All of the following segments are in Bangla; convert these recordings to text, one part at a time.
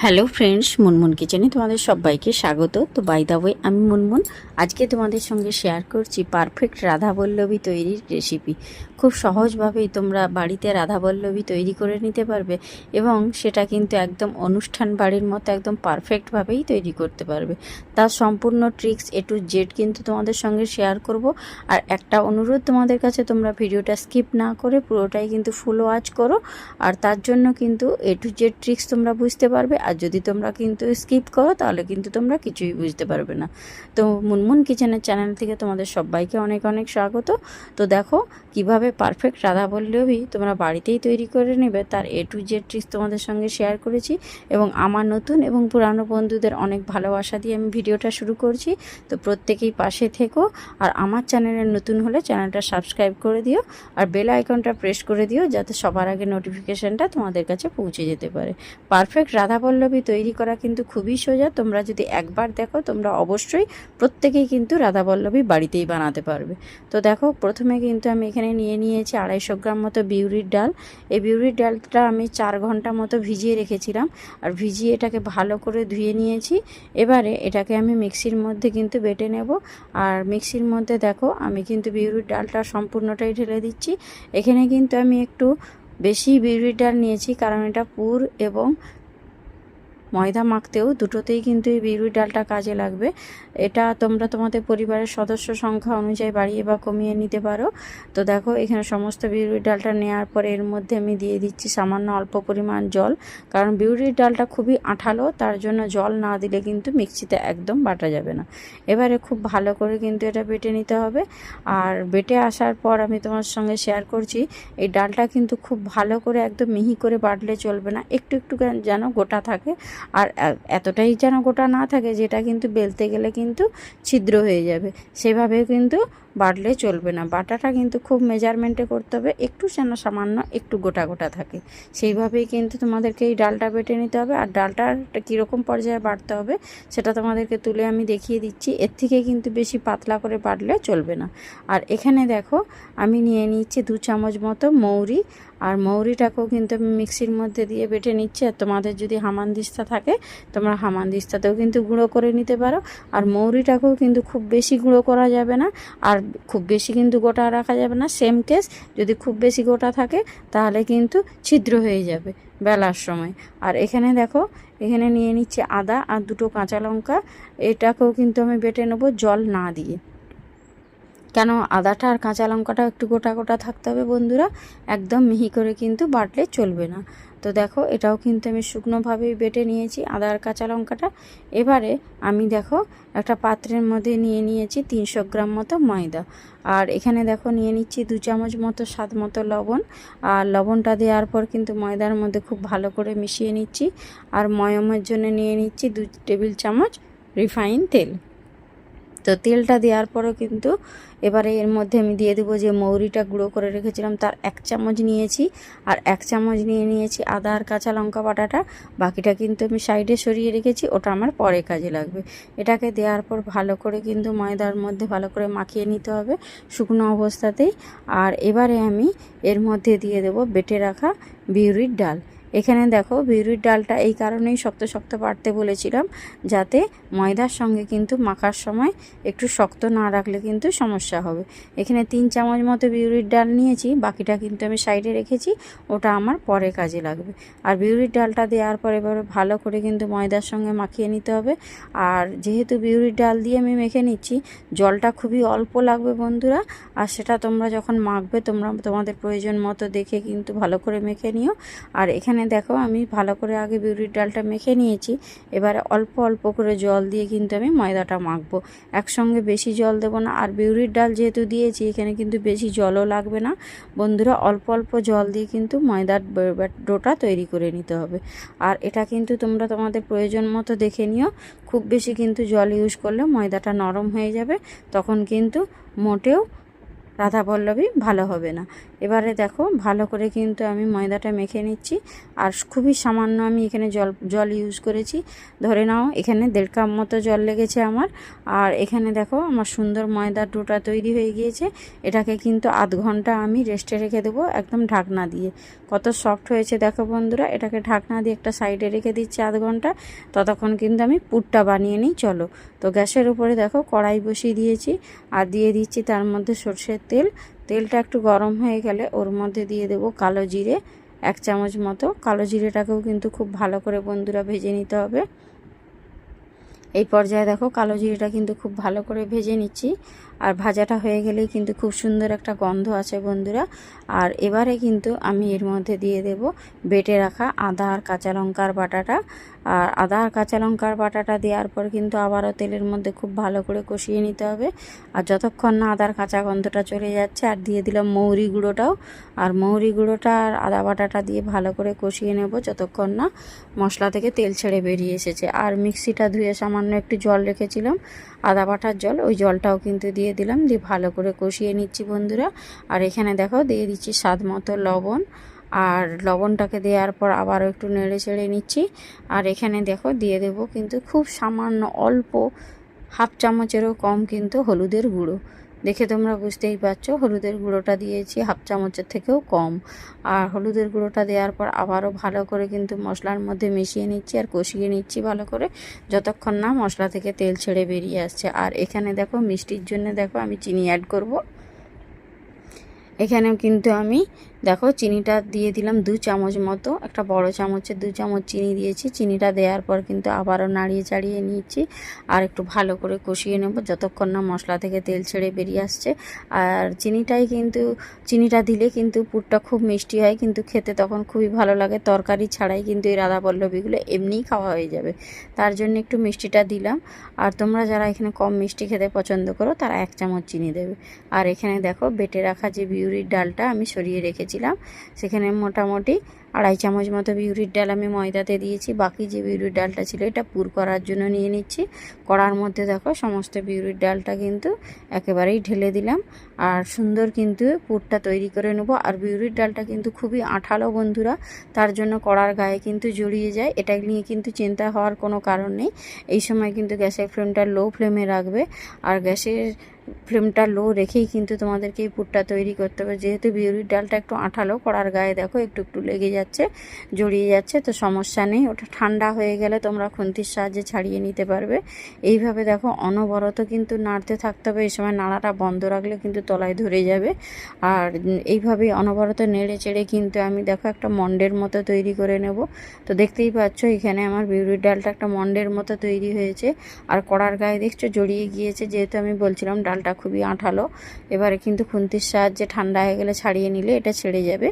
হ্যালো ফ্রেন্ডস মুনমুন কিচেনে তোমাদের সবাইকে স্বাগত। তো বাই দা ওয়ে আমি মুনমুন। আজকে তোমাদের সঙ্গে শেয়ার করছি পারফেক্ট রাধাবল্লভী তৈরির রেসিপি খুব সহজভাবেই তোমরা বাড়িতে রাধাবল্লভী তৈরি করে নিতে পারবে এবং সেটা কিন্তু একদম অনুষ্ঠান বাড়ির মতো একদম পারফেক্টভাবেই তৈরি করতে পারবে। তার সম্পূর্ণ ট্রিক্স এ টু জেড কিন্তু তোমাদের সঙ্গে শেয়ার করব। আর একটা অনুরোধ তোমাদের কাছে, তোমরা ভিডিওটা স্কিপ না করে পুরোটাই কিন্তু ফুল ওয়াচ করো। আর তার জন্য কিন্তু এ টু জেড ট্রিক্স তোমরা বুঝতে পারবে। আর যদি তোমরা কিন্তু স্কিপ করো, তাহলে কিন্তু তোমরা কিছুই বুঝতে পারবে না। তো মুনমুন কিচেনের চ্যানেল থেকে তোমাদের সবাইকে অনেক অনেক স্বাগত। তো দেখো, কীভাবে পারফেক্ট রাধা বল্লভী তোমরা বাড়িতেই তৈরি করে নেবে, তার এ টু জেড ট্রিক্স তোমাদের সঙ্গে শেয়ার করেছি এবং আমার নতুন এবং পুরানো বন্ধুদের অনেক ভালোবাসা দিয়ে আমি ভিডিওটা শুরু করছি। তো প্রত্যেকেই পাশে থেকো আর আমার চ্যানেলের নতুন হলে চ্যানেলটা সাবস্ক্রাইব করে দিও আর বেল আইকনটা প্রেস করে দিও যাতে সবার আগে নোটিফিকেশানটা তোমাদের কাছে পৌঁছে যেতে পারে। পারফেক্ট রাধাবল্লভী তৈরি করা কিন্তু খুবই সোজা। তোমরা যদি একবার দেখো, তোমরা অবশ্যই প্রত্যেকেই কিন্তু রাধাবল্লভী বাড়িতেই বানাতে পারবে। তো দেখো, প্রথমে কিন্তু আমি এখানে নিয়ে নিয়েছি আড়াইশো গ্রাম মতো বিউরির ডাল। এই বিউরির ডালটা আমি চার ঘণ্টা মতো ভিজিয়ে রেখেছিলাম আর ভিজিয়ে এটাকে ভালো করে ধুয়ে নিয়েছি। এবারে এটাকে আমি মিক্সির মধ্যে কিন্তু বেটে নেব। আর মিক্সির মধ্যে দেখো, আমি কিন্তু বিউরির ডালটা সম্পূর্ণটাই ঢেলে দিচ্ছি। এখানে কিন্তু আমি একটু বেশি বিউরির ডাল নিয়েছি, কারণ এটা পুর এবং ময়দা মাখতেও দুটোতেই কিন্তু এই বিউরির ডালটা কাজে লাগবে। এটা তোমরা তোমাদের পরিবারের সদস্য সংখ্যা অনুযায়ী বাড়িয়ে বা কমিয়ে নিতে পারো। তো দেখো, এখানে সমস্ত বিউরির ডালটা নেওয়ার পরে এর মধ্যে আমি দিয়ে দিচ্ছি সামান্য অল্প পরিমাণ জল। কারণ বিউরির ডালটা খুবই আঠালো, তার জন্য জল না দিলে কিন্তু মিক্সিতে একদম বাটা যাবে না। এবারে খুব ভালো করে কিন্তু এটা বেটে নিতে হবে। আর বেটে আসার পর আমি তোমার সঙ্গে শেয়ার করছি, এই ডালটা কিন্তু খুব ভালো করে একদম মিহি করে বাটলে চলবে না। একটু একটু যেন গোটা থাকে। আর এতটাই যেন গোটা না থাকে যেটা কিন্তু বেলতে গেলে কিন্তু ছিদ্র হয়ে যাবে। সেভাবে কিন্তু বাটলে চলবে না। বাটাটা কিন্তু খুব মেজারমেন্টে করতে হবে। একটু যেন সামান্য একটু গোটা গোটা থাকে। সেইভাবেই কিন্তু তোমাদেরকে এই ডালটা বেটে নিতে হবে। আর ডালটা কীরকম পর্যায়ে বাটতে হবে সেটা তোমাদেরকে তুলে আমি দেখিয়ে দিচ্ছি। এর থেকে কিন্তু বেশি পাতলা করে বাটলে চলবে না। আর এখানে দেখো আমি নিয়ে নিচ্ছি দু চামচ মতো মৌরি আর মৌরিটাকেও কিন্তু আমি মিক্সির মধ্যে দিয়ে বেটে নিচ্ছি। আর তোমাদের যদি হামানদিস্তা থাকে, তোমরা হামানদিস্তাতেও কিন্তু গুঁড়ো করে নিতে পারো। আর মৌরিটাকেও কিন্তু খুব বেশি গুঁড়ো করা যাবে না। আর খুব বেশি কিন্তু গোটা রাখা যাবে না। সেম কেস যদি খুব বেশি গোটা থাকে, তাহলে কিন্তু ছিদ্র হয়ে যাবে বেলার সময়। আর এখানে দেখো, এখানে নিয়ে নিচ্ছে আদা আর দুটো কাঁচা লঙ্কা। এটাকেও কিন্তু আমি বেটে নেব জল না দিয়ে। কেন আদাটা আর কাঁচা লঙ্কাটা একটু গোটা গোটা থাকতে হবে বন্ধুরা। একদম মিহি করে কিন্তু বাটলে চলবে না। তো দেখো, এটাও কিন্তু আমি শুকনোভাবেই বেটে নিয়েছি আদা আর কাঁচা লঙ্কাটা। এবারে আমি দেখো, একটা পাত্রের মধ্যে নিয়ে নিয়েছি তিনশো গ্রাম মতো ময়দা। আর এখানে দেখো, নিয়ে নিচ্ছি দু চামচ মতো স্বাদ মতো লবণ। আর লবণটা দেওয়ার পর কিন্তু ময়দার মধ্যে খুব ভালো করে মিশিয়ে নিচ্ছি। আর ময়মের জন্য নিয়ে নিচ্ছি দু টেবিল চামচ রিফাইন তেল। তো তেলটা দেওয়ার পরও কিন্তু এবারে এর মধ্যে আমি দিয়ে দেবো যে মৌরিটা গুঁড়ো করে রেখেছিলাম, তার এক চামচ নিয়েছি। আর এক চামচ নিয়ে নিয়েছি আদা আর কাঁচা লঙ্কা বাটাটা, বাকিটা কিন্তু আমি সাইডে সরিয়ে রেখেছি, ওটা আমার পরে কাজে লাগবে। এটাকে দেওয়ার পর ভালো করে কিন্তু ময়দার মধ্যে ভালো করে মাখিয়ে নিতে হবে শুকনো অবস্থাতেই। আর এবারে আমি এর মধ্যে দিয়ে দেবো বেটে রাখা বিউরির ডাল। এখানে দেখো বিউরির ডালটা এই কারণেই শক্ত শক্ত পাড়তে বলেছিলাম, যাতে ময়দার সঙ্গে কিন্তু মাখার সময় একটু শক্ত না রাখলে কিন্তু সমস্যা হবে। এখানে তিন চামচ মতো বিউরির ডাল নিয়েছি, বাকিটা কিন্তু আমি সাইডে রেখেছি, ওটা আমার পরে কাজে লাগবে। আর বিউরির ডালটা দেওয়ার পর এবারে ভালো করে কিন্তু ময়দার সঙ্গে মাখিয়ে নিতে হবে। আর যেহেতু বিউরির ডাল দিয়ে আমি মেখে নিচ্ছি, জলটা খুবই অল্প লাগবে বন্ধুরা, আর সেটা তোমরা যখন মাখবে, তোমরা তোমাদের প্রয়োজন মতো দেখে কিন্তু ভালো করে মেখে নিও। আর এখানে এখানে দেখো আমি ভালো করে আগে বিউরির ডালটা মেখে নিয়েছি। এবারে অল্প অল্প করে জল দিয়ে কিন্তু আমি ময়দাটা মাখবো। একসঙ্গে বেশি জল দেবো না। আর বিউরির ডাল যেহেতু দিয়েছি, এখানে কিন্তু বেশি জলও লাগবে না। বন্ধুরা, অল্প অল্প জল দিয়ে কিন্তু ময়দার ডোটা তৈরি করে নিতে হবে। আর এটা কিন্তু তোমরা তোমাদের প্রয়োজন মতো দেখে নিও। খুব বেশি কিন্তু জল ইউজ করলে ময়দাটা নরম হয়ে যাবে। তখন কিন্তু মোটেও রাধা পল্লবী ভালো হবে না। এবারে দেখো, ভালো করে কিন্তু আমি ময়দাটা মেখে নিচ্ছি। আর খুবই সামান্য আমি এখানে জল জল ইউজ করেছি। ধরে নাও, এখানে দেড় কাপ মতো জল লেগেছে আমার। আর এখানে দেখো, আমার সুন্দর ময়দার ডোটা তৈরি হয়ে গিয়েছে। এটাকে কিন্তু আধ ঘণ্টা আমি রেস্টে রেখে দেবো একদম ঢাকনা দিয়ে। কত সফট হয়েছে দেখো বন্ধুরা, এটাকে ঢাকনা দিয়ে একটা সাইডে রেখে দিচ্ছি আধ ঘণ্টা। ততক্ষণ কিন্তু আমি পুরটা বানিয়ে নিই, চলো। তো গ্যাসের উপরে দেখো, কড়াই বসিয়ে দিয়েছি। আর দিয়ে দিচ্ছি তার মধ্যে সর্ষের তেল। তেলটা একটু গরম হয়ে গেলে ওর মধ্যে দিয়ে দেবো কালো জিরে, এক চামচ মতো। কালো জিরেটাকেও কিন্তু খুব ভালো করে বন্ধুরা ভেজে নিতে হবে। এই পর্যায়ে দেখো কালো জিরেটা কিন্তু খুব ভালো করে ভেজে নিচ্ছি। আর ভাজাটা হয়ে গেলেই কিন্তু খুব সুন্দর একটা গন্ধ আছে বন্ধুরা। আর এবারে কিন্তু আমি এর মধ্যে দিয়ে দেব বেটে রাখা আদা আর কাঁচা লঙ্কার বাটাটা। আর আদা আর কাঁচা লঙ্কার বাটাটা দেওয়ার পর কিন্তু আবারও তেলের মধ্যে খুব ভালো করে কষিয়ে নিতে হবে। আর যতক্ষণ না আদার কাঁচা গন্ধটা চলে যাচ্ছে, আর দিয়ে দিলাম মৌরি গুঁড়োটাও। আর মৌরি গুঁড়োটা আর আদা বাটাটা দিয়ে ভালো করে কষিয়ে নেব যতক্ষণ না মশলা থেকে তেল ছেড়ে বেরিয়ে এসেছে। আর মিক্সিটা ধুয়ে সামান্য একটু জল রেখেছিলাম। আদা বাটার জল, ওই জলটাও কিন্তু দিয়ে দিলাম, দিয়ে ভালো করে কষিয়ে নিচ্ছি বন্ধুরা। আর এখানে দেখো, দিয়ে দিচ্ছি স্বাদ মতো লবণ, আর লবণটাকে দেওয়ার পর আবারও একটু নেড়ে চেড়ে নিচ্ছি। আর এখানে দেখো, দিয়ে দেব কিন্তু খুব সামান্য অল্প হাফ চামচেরও কম কিন্তু হলুদের গুঁড়ো। দেখে তোমরা বুঝতেই পারছ, হলুদের গুঁড়োটা দিয়েছি হাফ চামচের থেকেও কম। আর হলুদের গুঁড়োটা দেওয়ার পর আবারও ভালো করে কিন্তু মশলার মধ্যে মিশিয়ে নিচ্ছি আর কষিয়ে নিচ্ছি ভালো করে, যতক্ষণ না মশলা থেকে তেল ছেড়ে বেরিয়ে আসছে। আর এখানে দেখো মিষ্টির জন্য দেখো আমি চিনি অ্যাড করব। এখানেও কিন্তু আমি, দেখো চিনিটা দিয়ে দিলাম দু চামচ মতো, একটা বড় চামচের দু চামচ চিনি দিয়েছি। চিনিটা দেওয়ার পর কিন্তু আবারও নাড়িয়ে চাড়িয়ে নিয়েছি আর একটু ভালো করে কষিয়ে নেব যতক্ষণ না মশলা থেকে তেল ছেড়ে বেরিয়ে আসছে। আর চিনিটাই কিন্তু, চিনিটা দিলে কিন্তু পুরটা খুব মিষ্টি হয়, কিন্তু খেতে তখন খুবই ভালো লাগে। তরকারি ছাড়াই কিন্তু এই রাধা পল্লবীগুলো এমনিই খাওয়া হয়ে যাবে। তার জন্য একটু মিষ্টিটা দিলাম। আর তোমরা যারা এখানে কম মিষ্টি খেতে পছন্দ করো, তারা এক চামচ চিনি দেবে। আর এখানে দেখো বেটে রাখা যে বিউরির ডালটা আমি সরিয়ে রেখেছিলাম। সেখানে মোটামুটি আড়াই চামচ মতো বিউরির ডাল আমি ময়দাতে দিয়েছি। বাকি যে বিউরির ডালটা ছিল এটা পুর করার জন্য নিয়ে নিচ্ছি। কড়ার মধ্যে দেখো সমস্ত বিউরির ডালটা কিন্তু একেবারেই ঢেলে দিলাম। আর সুন্দর কিন্তু পুরটা তৈরি করে নেব। আর বিউরির ডালটা কিন্তু খুবই আঠালো বন্ধুরা, তার জন্য কড়ার গায়ে কিন্তু জড়িয়ে যায়। এটা নিয়ে কিন্তু চিন্তা হওয়ার কোনো কারণ নেই। এই সময় কিন্তু গ্যাসের ফ্লেমটা লো ফ্লেমে রাখবে। আর গ্যাসের ফ্লেমটা লো রেখেই কিন্তু তোমাদেরকে এই পুরটা তৈরি করতে হবে। যেহেতু বিউরির ডালটা একটু আঠালো, কড়ার গায়ে দেখো একটু একটু লেগে যাচ্ছে। জড়িয়ে যাচ্ছে, তো সমস্যা নেই। ওটা ঠান্ডা হয়ে গেলে তোমরা খুন্তির সাহায্যে ছাড়িয়ে নিতে পারবে। এইভাবে দেখো, অনবরত কিন্তু নাড়তে থাকতে হবে। এই সময় নাড়াটা বন্ধ রাখলে কিন্তু তলায় ধরে যাবে। আর এইভাবে অনবরত নেড়ে চেড়ে কিন্তু আমি দেখো একটা মন্ডের মতো তৈরি করে নেব। তো দেখতেই পাচ্ছ, এখানে আমার বিউরির ডালটা একটা মন্ডের মতো তৈরি হয়েছে। আর কড়ার গায়ে দেখছ, জড়িয়ে গিয়েছে। যেহেতু আমি বলছিলাম ডালটা খুবই আঠালো, এবারে কিন্তু খুন্তির সাহায্যে ঠান্ডা হয়ে গেলে ছাড়িয়ে নিলে এটা ছেড়ে যাবে।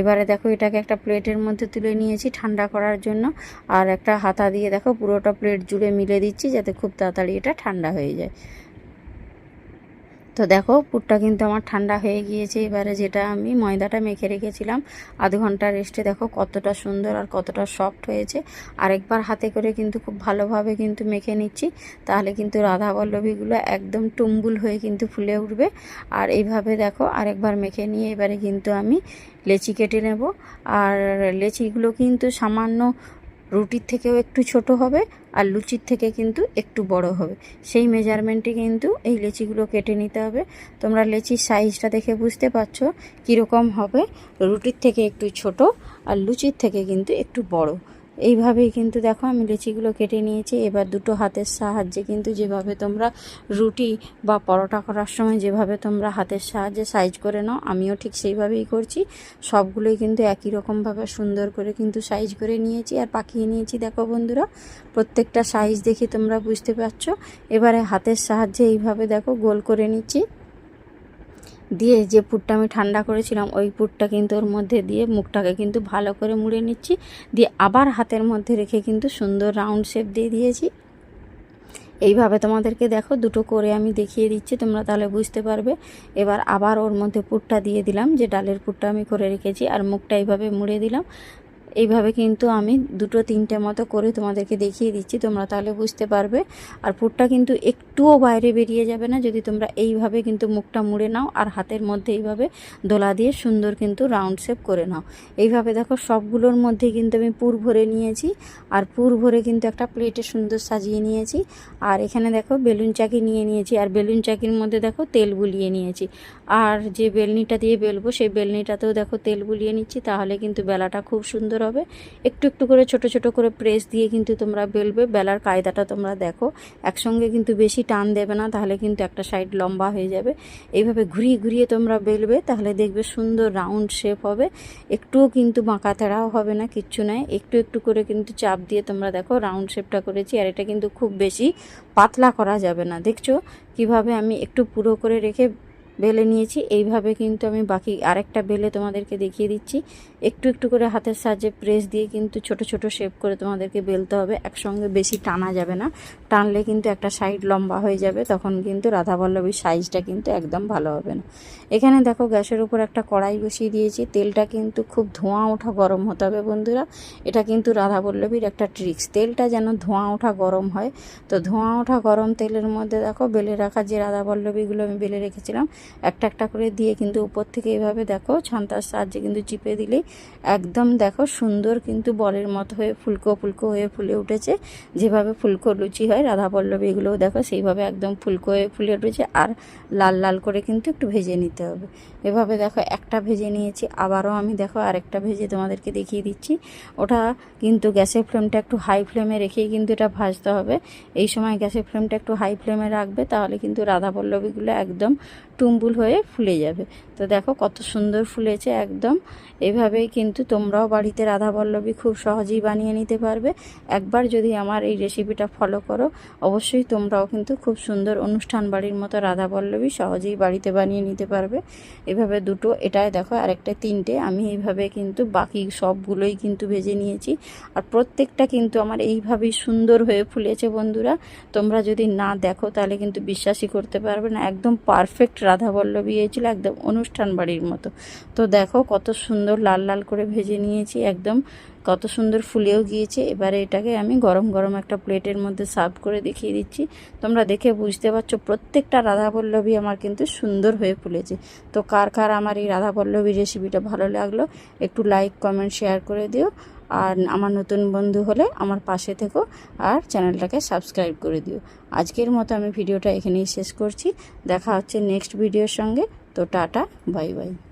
এবারে দেখো, এটাকে একটা প্লেটের মধ্যে তুলে নিয়েছি ঠান্ডা করার জন্য। আর একটা হাতা দিয়ে দেখো পুরোটা প্লেট জুড়ে মিলে দিচ্ছি যাতে খুব তাড়াতাড়ি এটা ঠান্ডা হয়ে যায়। তো দেখো, পুরটা কিন্তু আমার ঠান্ডা হয়ে গিয়েছে। এবারে যেটা আমি ময়দাটা মেখে রেখেছিলাম, আধ ঘণ্টা রেস্টে দেখো কতটা সুন্দর আর কতটা সফট হয়েছে। আরেকবার হাতে করে কিন্তু খুব ভালোভাবে কিন্তু মেখে নিচ্ছি, তাহলে কিন্তু রাধা বল্লভীগুলো একদম টুম্বুল হয়ে কিন্তু ফুলে উঠবে। আর এইভাবে দেখো আরেকবার মেখে নিয়ে এবারে কিন্তু আমি লেচি কেটে নেব। আর লেচিগুলো কিন্তু সামান্য রুটির থেকেও একটু ছোট হবে আর লুচির থেকে কিন্তু একটু বড় হবে। সেই মেজারমেন্টে কিন্তু এই লেচিগুলো কেটে নিতে হবে। তোমরা লেচির সাইজটা দেখে বুঝতে পারছ কীরকম হবে। রুটির থেকে একটু ছোট আর লুচির থেকে কিন্তু একটু বড়। এইভাবেই কিন্তু দেখো আমি লেচিগুলো কেটে নিয়েছি। এবার দুটো হাতের সাহায্যে কিন্তু যেভাবে তোমরা রুটি বা পরোটা করার সময় যেভাবে তোমরা হাতের সাহায্যে সাইজ করে নাও, আমিও ঠিক সেইভাবেই করছি। সবগুলোই কিন্তু একই রকমভাবে সুন্দর করে কিন্তু সাইজ করে নিয়েছি আর পাকিয়ে নিয়েছি। দেখো বন্ধুরা, প্রত্যেকটা সাইজ দেখে তোমরা বুঝতে পারছ। এবারে হাতের সাহায্যে এইভাবে দেখো গোল করে নিচ্ছি। দিয়ে যে পুরটা আমি ঠান্ডা করেছিলাম, ওই পুরটা কিন্তু ওর মধ্যে দিয়ে মুখটাকে কিন্তু ভালো করে মুড়ে নিচ্ছি। দিয়ে আবার হাতের মধ্যে রেখে কিন্তু সুন্দর রাউন্ড শেপ দিয়ে দিয়েছি। এইভাবে তোমাদেরকে দেখো, দুটো করে আমি দেখিয়ে দিচ্ছি, তোমরা তাহলে বুঝতে পারবে। এবার আবার ওর মধ্যে পুরটা দিয়ে দিলাম, যে ডালের পুরটা আমি করে রেখেছি, আর মুখটা এইভাবে মুড়ে দিলাম। এইভাবে কিন্তু আমি দুটো তিনটে মতো করে তোমাদেরকে দেখিয়ে দিচ্ছি, তোমরা তাহলে বুঝতে পারবে। আর পুরটা কিন্তু একটুও বাইরে বেরিয়ে যাবে না, যদি তোমরা এইভাবে কিন্তু মুখটা মুড়ে নাও আর হাতের মধ্যে এইভাবে দোলা দিয়ে সুন্দর কিন্তু রাউন্ড শেপ করে নাও। এইভাবে দেখো সবগুলোর মধ্যে কিন্তু আমি পুর ভরে নিয়েছি, আর পুর ভরে কিন্তু একটা প্লেটে সুন্দর সাজিয়ে নিয়েছি। আর এখানে দেখো বেলুন চাকি নিয়ে নিয়েছি, আর বেলুন চাকির মধ্যে দেখো তেল বুলিয়ে নিয়েছি। আর যে বেলনিটা দিয়ে বেলবো, সেই বেলনিটাতেও দেখো তেল বুলিয়ে নিচ্ছি, তাহলে কিন্তু বেলাটা খুব সুন্দর হবে। একটু একটু করে ছোট ছোট করে প্রেস দিয়ে কিন্তু তোমরা বেলবে। বেলার কায়দাটা তোমরা দেখো। একসঙ্গে কিন্তু বেশি টান দেবে না, তাহলে কিন্তু একটা সাইড লম্বা হয়ে যাবে। এইভাবে ঘুরিয়ে ঘুরিয়ে তোমরা বেলবে, তাহলে দেখবে সুন্দর রাউন্ড শেপ হবে। একটুও কিন্তু বাঁকা তেড়াও হবে না, কিচ্ছু নয় একটু একটু করে কিন্তু চাপ দিয়ে তোমরা দেখো রাউন্ড শেপটা করেছি, আর এটা কিন্তু খুব বেশি পাতলা করা যাবে না। দেখছ? কীভাবে আমি একটু পুরো করে রেখে বেলে নিয়েছি। এইভাবে কিন্তু আমি বাকি আরেকটা বেলে তোমাদেরকে দেখিয়ে দিচ্ছি। একটু একটু করে হাতের সাহায্যে প্রেস দিয়ে কিন্তু ছোট ছোট শেপ করে তোমাদেরকে বেলতে হবে। একসঙ্গে বেশি টানা যাবে না। টানলে কিন্তু একটা সাইড লম্বা হয়ে যাবে। তখন কিন্তু রাধাবল্লভীর সাইজটা কিন্তু একদম ভালো হবে না। এখানে দেখো গ্যাসের উপর একটা কড়াই বসিয়ে দিয়েছি। তেলটা কিন্তু খুব ধোঁয়া ওঠা গরম হতে হবে বন্ধুরা। এটা কিন্তু রাধাবল্লভীর একটা ট্রিক্স তেলটা যেন ধোঁয়া ওঠা গরম হয়। তো ধোঁয়া ওঠা গরম তেলের মধ্যে দেখো বেলে রাখা যে রাধাবল্লভীগুলো আমি বেলে রেখেছিলাম একটা একটা করে দিয়ে কিন্তু উপর থেকে এইভাবে দেখো ছান্তার সাহায্যে কিন্তু চিপে দিলেই একদম দেখো সুন্দর কিন্তু বলের মতো হয়ে ফুলকো ফুলকো হয়ে ফুলে উঠেছে। যেভাবে ফুলকো লুচি হয়, রাধা পল্লবী এগুলোও দেখো সেইভাবে একদম ফুলকো হয়ে ফুলে উঠেছে আর লাল লাল করে কিন্তু একটু ভেজে নিতে হবে। এভাবে দেখো একটা ভেজে নিয়েছি, আবারও আমি দেখো আরেকটা ভেজে তোমাদেরকে দেখিয়ে দিচ্ছি। ওটা কিন্তু গ্যাসের ফ্লেমটা একটু হাই ফ্লেমে রেখেই কিন্তু এটা ভাজতে হবে। এই সময় গ্যাসের ফ্লেমটা একটু হাই ফ্লেমে রাখবে, তাহলে কিন্তু রাধা পল্লবীগুলো একদম টুম্বুল হয়ে ফুলে যাবে। তো দেখো কত সুন্দর ফুলেছে একদম। এভাবেই কিন্তু তোমরাও বাড়িতে রাধা পল্লবী খুব সহজেই বানিয়ে নিতে পারবে। একবার যদি আমার এই রেসিপিটা ফলো করো, অবশ্যই তোমরাও কিন্তু খুব সুন্দর অনুষ্ঠান বাড়ির মতো রাধা পল্লবী সহজেই বাড়িতে বানিয়ে নিতে পারবে। এভাবে দুটো, এটাই দেখো আরেকটা তিনটে, আমি এইভাবে কিন্তু বাকি সবগুলোই কিন্তু ভেজে নিয়েছি। আর প্রত্যেকটা কিন্তু আমার এইভাবেই সুন্দর হয়ে ফুলেছে বন্ধুরা। তোমরা যদি না দেখো তাহলে কিন্তু বিশ্বাসই করতে পারবে না। একদম পারফেক্ট রাধা পল্লবী হয়েছিল একদম অনুষ্ঠান বাড়ির মতো। তো দেখো কত সুন্দর লাল লাল করে ভেজে নিয়েছি, একদম কত সুন্দর ফুলেও গিয়েছে। এবারে এটাকে আমি গরম গরম একটা প্লেটের মধ্যে সার্ভ করে দেখিয়ে দিচ্ছি। তোমরা দেখে বুঝতে পারছ প্রত্যেকটা রাধা পল্লবী আমার কিন্তু সুন্দর হয়ে ফুলেছে। তো কার কার আমার এই রাধা পল্লবী রেসিপিটা ভালো লাগল, একটু লাইক কমেন্ট শেয়ার করে দিও। আর আমার নতুন বন্ধু হলে আমার পাশে থেকো আর চ্যানেলটাকে সাবস্ক্রাইব করে দিও। আজকের মতো আমি ভিডিওটা এখানেই শেষ করছি। দেখা হচ্ছে নেক্সট ভিডিওর সঙ্গে। তো টাটা, বাই বাই।